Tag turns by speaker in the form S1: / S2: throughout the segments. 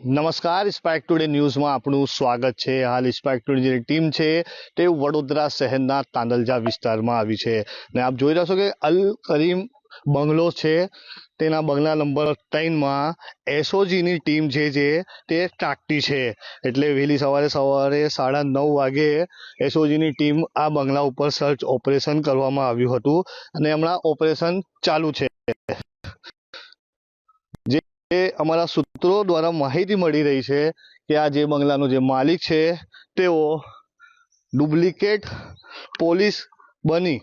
S1: નમસ્કાર spike today ન્યૂઝમાં આપનું સ્વાગત છે. હાલ સ્પાઇક ટુડે જે ટીમ છે તે વડોદરા શહેરના તાંદલજા વિસ્તારમાં આવી છે. અને આપ જોઈ રહ્યા છો કે અલ કરીમ બંગલો છે. તેના બંગલા નંબર ત્રણમાં એસઓજીની ટીમ છે જે તે તાકતી છે. એટલે વહેલી સવારે સવારે સાડા નવ વાગે એસઓજીની ટીમ આ બંગલા ઉપર સર્ચ ઓપરેશન કરવામાં આવ્યું હતું અને હમણાં ઓપરેશન ચાલુ છે. જે અમારા સૂત્રો દ્વારા માહિતી મળી રહી છે કે આ જે બંગલાનો જે માલિક છે, તેઓ ડુપ્લિકેટ પોલીસ બની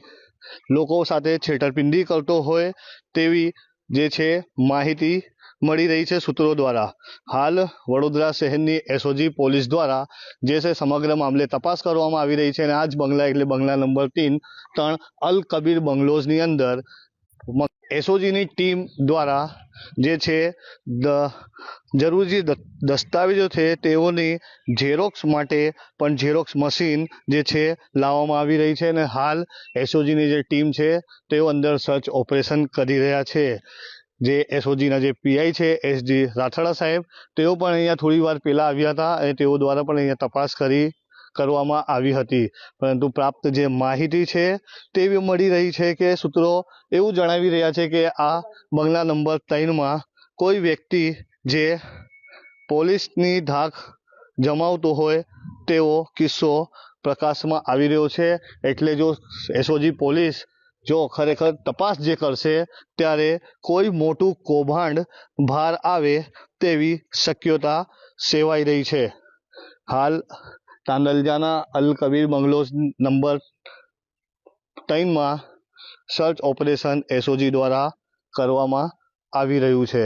S1: લોકો સાથે છેતરપિંડી કરતો હોય તેવી જે છે માહિતી મળી રહી છે સૂત્રો દ્વારા. હાલ વડોદરા શહેરની એસઓજી પોલીસ દ્વારા જે છે સમગ્ર મામલે તપાસ કરવામાં આવી રહી છે અને આ જ બંગલા એટલે બંગલા નંબર તીન, ત્રણ અલ કબીર બંગલોઝની અંદર એસઓજીની ટીમ દ્વારા જે છે જરૂરી દસ્તાવેજો છે, તેઓની ઝેરોક્સ માટે પણ ઝેરોક્સ મશીન જે છે, લાવવામાં આવી રહી છે અને હાલ એસઓજીની જે ટીમ છે, તેઓ અંદર સર્ચ ઓપરેશન કરી રહ્યા છે. જે એસઓજીના જે પીઆઈ છે, એસ રાથડા સાહેબ, તેઓ પણ અહીંયા થોડી વાર પહેલાં આવ્યા હતા અને તેઓ દ્વારા પણ અહીંયા તપાસ કરી કરવામાં આવી હતી. પરંતુ પ્રાપ્ત જે માહિતી છે તેવી મળી રહી છે કે સૂત્રો એવું જણાવી રહ્યા છે કે આ બંગલા નંબર ત્રણમાં કોઈ વ્યક્તિ જે પોલીસની ધાક જમાવતો હોય તેવો કિસ્સો પ્રકાશમાં આવી રહ્યો છે. એટલે જો એસઓજી પોલીસ જો ખરેખર તપાસ જે કરશે ત્યારે કોઈ મોટું કૌભાંડ બહાર આવે તેવી શક્યતા સેવાઈ રહી છે. હાલ તાંદલજાના અલ કબીર બંગલોઝ નંબર ત્રણમાં સર્ચ ઓપરેશન એસઓજી દ્વારા કરવામાં આવી રહ્યું છે.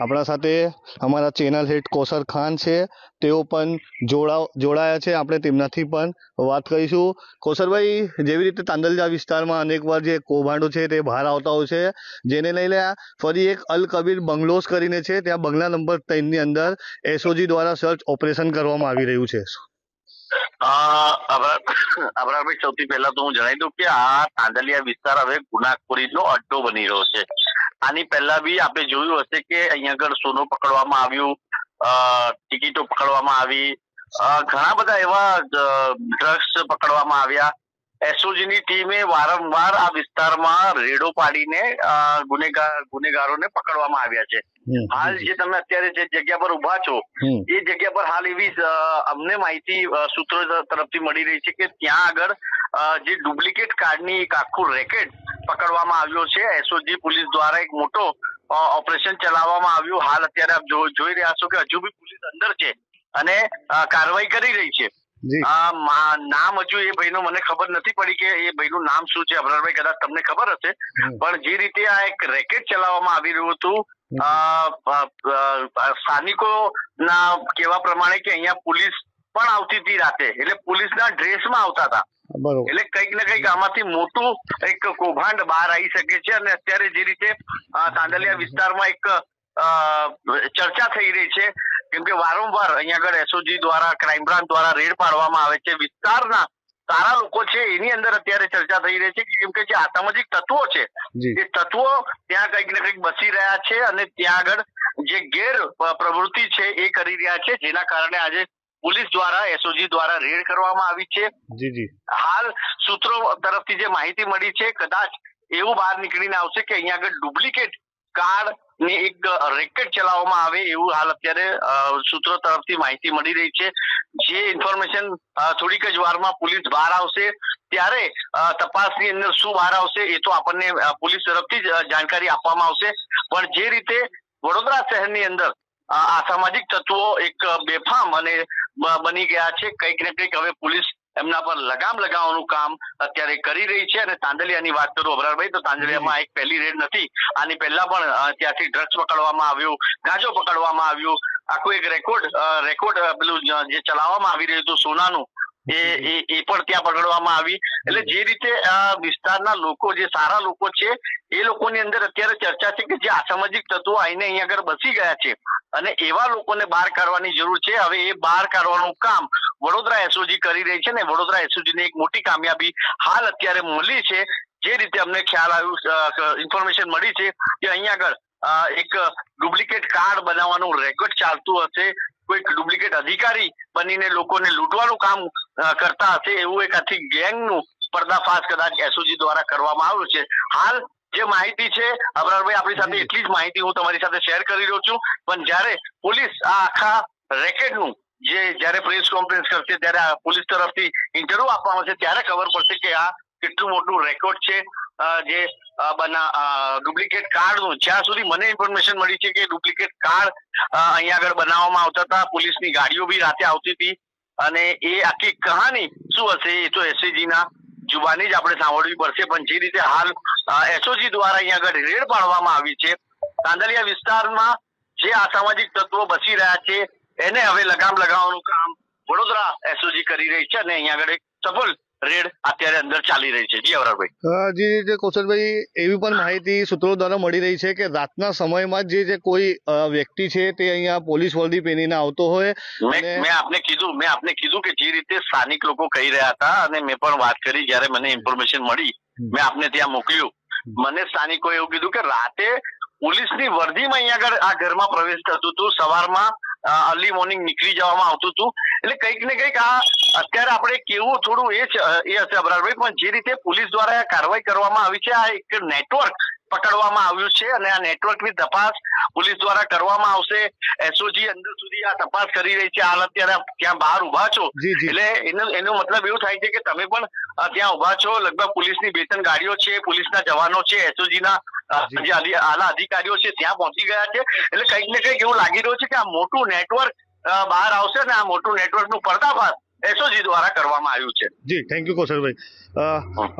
S1: આપણા સાથે અમારા ચેનલ હેડ કોસર ખાન છે. તેઓ પણ જોડા જોડાયા છે. આપણે તેમનાથી પણ વાત કરીશું. કોસરભાઈ જેવી રીતે તાંદલજા વિસ્તારમાં અનેકવાર જે કૌભાંડો છે તે બહાર આવતા હોય છે જેને લઈને ફરી એક અલ કબીર બંગલોઝ કરીને છે. ત્યાં બંગલા નંબર ત્રણની અંદર એસઓજી દ્વારા સર્ચ ઓપરેશન કરવામાં આવી રહ્યું છે.
S2: અ, સૌથી પહેલા તો હું જણાવી દઉં કે આ તાંદલિયા વિસ્તાર હવે ગુનાખોરીનો અડ્ડો બની રહ્યો છે. આની પહેલા બી આપણે જોયું હશે કે અહીંયા આગળ સોનું પકડવામાં આવ્યું ટિકિટો પકડવામાં આવી ઘણા બધા એવા ડ્રગ્સ પકડવામાં આવ્યા. એસઓજીની ટીમે વારંવાર આ વિસ્તારમાં રેડો પાડીને ગુનેગાર ગુનેગારોને પકડવામાં આવ્યા છે. હાલ જે તમે અત્યારે જે જગ્યા પર ઊભા છો. એ જગ્યા પર હાલ એવી અમને માહિતી સૂત્રો તરફથી મળી રહી છે કે ત્યાં આગળ જે ડુપ્લિકેટ કાર્ડની એક આખું રેકેટ પકડવામાં આવ્યો છે. એસઓજી પોલીસ દ્વારા એક મોટો ઓપરેશન ચલાવવામાં આવ્યું. હાલ અત્યારે આપ જોઈ રહ્યા છો કે હજુ બી પોલીસ અંદર છે અને કાર્યવાહી કરી રહી છે. નામ હજુ એ ભાઈનું મને ખબર નથી પડી કે એ ભાઈનું નામ શું છે. અભરણભાઈ કદાચ તમને ખબર હશે. પણ જે રીતે આ એક રેકેટ ચલાવવામાં આવી રહ્યું હતું સ્થાનિકો ના કહેવા પ્રમાણે કે અહીંયા પોલીસ પણ આવતી હતી રાતે. એટલે પોલીસના ડ્રેસમાં આવતા હતા. એટલે કંઈક ને કંઈક આમાંથી મોટું એક કૌભાંડ બહાર આવી શકે છે અને અત્યારે જે રીતે તાંડલિયા વિસ્તારમાં એક ચર્ચા થઈ રહી છે કેમ કે વારંવાર અહીંયા આગળ એસઓજી દ્વારા ક્રાઇમ બ્રાન્ચ દ્વારા રેડ પાડવામાં આવે છે. વિસ્તારના સારા લોકો છે એની અંદર અત્યારે ચર્ચા થઈ રહી છે કે કેમ કે જે આતંકવાદી તત્વો છે એ તત્વો ત્યાં કંઈક ને કંઈક બસી રહ્યા છે અને ત્યાં આગળ જે ગેર પ્રવૃત્તિ છે એ કરી રહ્યા છે જેના કારણે આજે પોલીસ દ્વારા એસઓજી દ્વારા રેડ કરવામાં આવી છે.
S1: જી જી.
S2: હાલ સૂત્રો તરફથી જે માહિતી મળી છે કદાચ એવું બહાર નીકળીને આવશે કે અહીંયા આગળ ડુપ્લિકેટ કાર્ડની એક રેકેટ ચલાવવામાં આવે એવું હાલ અત્યારે સૂત્રો તરફથી માહિતી મળી રહી છે. જે ઇન્ફોર્મેશન થોડીક જ વારમાં પોલીસ બહાર આવશે. ત્યારે તપાસની અંદર શું બહાર આવશે એ તો આપણને પોલીસ તરફથી જ જાણકારી આપવામાં આવશે. પણ જે રીતે વડોદરા શહેરની અંદર આ સામાજિક તત્વો એક બેફામ અને બની ગયા છે. કંઈક ને કંઈક હવે પોલીસ એમના પર લગામ લગાવવાનું કામ અત્યારે કરી રહી છે અને તાંદલિયાની વાત કરું અબરારભાઈ તો તાંદલિયામાં એક પહેલી રેડ નથી. આની પહેલા પણ ત્યાંથી ડ્રગ્સ પકડવામાં આવ્યું, ગાંજો પકડવામાં આવ્યું. આખું એક રેકોર્ડ રેકોર્ડ પેલું જે ચલાવવામાં આવી રહ્યું હતું સોનાનું એ એ પણ ત્યાં પકડવામાં આવી. એટલે જે રીતે આ વિસ્તારના લોકો, જે સારા લોકો છે, એ લોકોની અંદર અત્યારે ચર્ચા છે કે જે અસામાજિક તત્વો આઈને અહીંયા આગળ બસી ગયા છે અને એવા લોકોને બહાર કાઢવાની જરૂર છે. હવે એ બહાર કાઢવાનું કામ વડોદરા એસઓજી કરી રહી છે ને વડોદરા એસઓજી ની એક મોટી કામયાબી હાલ અત્યારે મળી છે. જે રીતે અમને ખ્યાલ આવ્યું ઇન્ફોર્મેશન મળી છે કે અહીંયા આગળ એક ડુપ્લિકેટ કાર્ડ બનાવવાનું રેકોર્ડ ચાલતું હશે. કોઈક ડુપ્લિકેટ અધિકારી બનીને લોકોને લૂંટવાનું કામ કરતા હશે એવું એક આખી ગેંગનું પર્દાફાશ કદાચ એસઓજી દ્વારા કરવામાં આવ્યું છે. હાલ જે માહિતી છે અબરારભાઈ આપણી સાથે એટલી જ માહિતી હું તમારી સાથે શેર કરી રહ્યો છું. પણ જ્યારે પોલીસ આ આખા રેકેટનું જે જ્યારે પ્રેસ કોન્ફરન્સ કરશે, ત્યારે પોલીસ તરફથી ઇન્ટરવ્યુ આપવામાં આવશે, ત્યારે ખબર પડશે કે આ કેટલું મોટું રેકોર્ડ છે. જે બના ડુપ્લિકેટ કાર્ડનું જ્યાં સુધી મને ઇન્ફોર્મેશન મળી છે કે ડુપ્લિકેટ કાર્ડ અહીંયા આગળ બનાવવામાં આવતા હતા, પોલીસની ગાડીઓ બી રાતે આવતી હતી. અને એ આખી કહાની શું હશે એ તો એસસીજી ના જુબાની જ આપણે સાંભળવી પડશે. પણ જે રીતે હાલ એસઓજી દ્વારા અહીંયા આગળ રેડ પાડવામાં આવી છે કાંદલિયા વિસ્તારમાં જે અસામાજિક તત્વો બસી રહ્યા છે, એને હવે લગામ લગાવવાનું કામ વડોદરા એસઓજી કરી રહી છે અને અહીંયા આગળ એક સફળ રેડ અત્યારે અંદર ચાલી રહી છે. જી અવરાભાઈ
S1: અ, જે કૌશલભાઈ એવી પણ માહિતી સૂત્રો દ્વારા મળી રહી છે કે રાતના સમયમાં જે જે કોઈ વ્યક્તિ છે તે અહીંયા પોલીસ વર્દી પહેરીને આવતો હોય
S2: મેં મેં આપને કીધું મેં આપને કીધું કે જે રીતે સ્થાનિક લોકો કહી રહ્યા હતા અને મેં પણ વાત કરી જ્યારે મને ઇન્ફોર્મેશન મળી મેં આપને ત્યાં મોકલ્યું. મને સ્થાનિકોએ એવું કીધું કે રાતે પોલીસની વર્દીમાં અહીંયા આગળ આ ઘરમાં પ્રવેશ થતું હતું. સવારમાં અર્લી મોર્નિંગ નીકળી જવામાં આવતું હતું. એટલે કંઈક ને કંઈક આ અત્યારે આપણે કેવું થોડું એ એ હશે અબરારભાઈ પણ જે રીતે પોલીસ દ્વારા કાર્યવાહી કરવામાં આવી છે આ એક નેટવર્ક પકડવામાં આવ્યું છે અને આ નેટવર્કની તપાસ પોલીસ દ્વારા કરવામાં આવશે. એસઓજી અંદર સુધી આ તપાસ કરી રહી છે. હાલ અત્યારે ત્યાં બહાર ઊભા છો. એટલે એનો એનો મતલબ એવું થાય છે કે તમે પણ ત્યાં ઊભા છો. લગભગ પોલીસની બે ત્રણ ગાડીઓ છે પોલીસના જવાનો છે એસઓજી ના.
S1: જી.
S2: આલા અધિકારીઓ છે ત્યાં પહોંચી ગયા છે. એટલે કંઈક ને કંઈક એવું લાગી રહ્યું છે કે આ મોટું નેટવર્ક બહાર આવશે ને આ મોટું નેટવર્કનું પર્દાફાશ એસઓજી દ્વારા કરવામાં આવ્યું છે.
S1: જી થેન્ક યુ કોશલભાઈ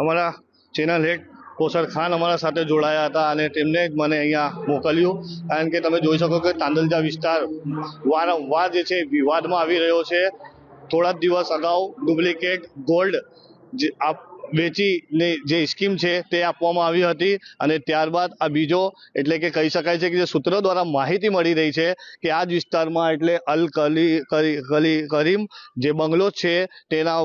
S1: અમારા ચેનલ હેડ કોસર ખાન અમારા સાથે જોડાયા હતા અને તેમને જ મને અહીંયા મોકલ્યું. કારણ કે તમે જોઈ શકો કે તાંદલજા વિસ્તાર વારંવાર જે છે વિવાદમાં આવી રહ્યો છે. થોડા દિવસ અગાઉ ડુપ્લિકેટ ગોલ્ડ જે આપ વેચીને જે સ્કીમ છે તે આપવામાં આવી હતી અને ત્યારબાદ આ બીજો એટલે કે કહી શકાય છે કે જે સૂત્રો દ્વારા માહિતી મળી રહી છે કે આ જ વિસ્તારમાં એટલે અલ કલી કલી, કરીમ જે બંગલો છે તેના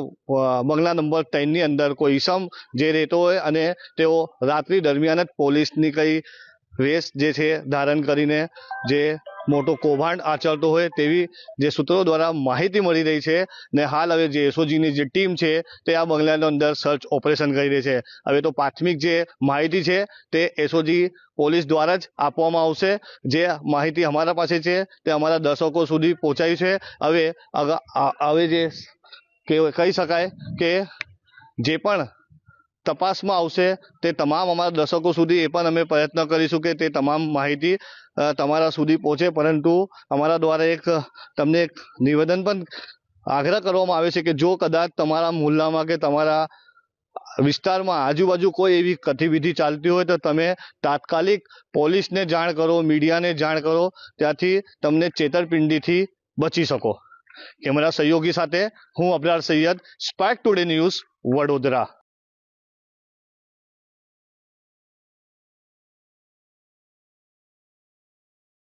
S1: બંગલા નંબર ત્રણની અંદર કોઈ ઈસમ જે રહેતો હોય અને તેઓ રાત્રિ દરમિયાન જ પોલીસની કઈ વેશ જે છે ધારણ કરીને જે મોટો કૌભાંડ આચરતો હોય તેવી જે સૂત્રો દ્વારા માહિતી મળી રહી છે ને હાલ હવે જે એસઓજીની જે ટીમ છે તે આ બંગલાની અંદર સર્ચ ઓપરેશન કરી રહી છે. હવે તો પ્રાથમિક જે માહિતી છે તે એસઓજી પોલીસ દ્વારા જ આપવામાં આવશે. જે માહિતી અમારા પાસે છે તે અમારા દર્શકો સુધી પહોંચાઈ છે. હવે હવે જે કહી શકાય કે જે પણ તપાસમાં આવશે. તે તમામ અમારા દર્શકો સુધી એ પણ અમે પ્રયત્ન કરીશું કે તે તમામ માહિતી તમારા સુધી પહોંચે. પરંતુ અમારા દ્વારા એક, તમને એક નિવેદન પણ આગ્રહ કરવામાં આવે છે કે જો કદાચ તમારા મુહલ્લામાં કે તમારા વિસ્તારમાં આજુબાજુ કોઈ એવી ગતિવિધિ ચાલતી હોય તો તમે તાત્કાલિક પોલીસને જાણ કરો, મીડિયાને જાણ કરો, ત્યાંથી તમને છેતરપિંડીથી બચી શકો. કેમેરા સહયોગી સાથે હું Abrar Sayyed Spark Today News Vadodara.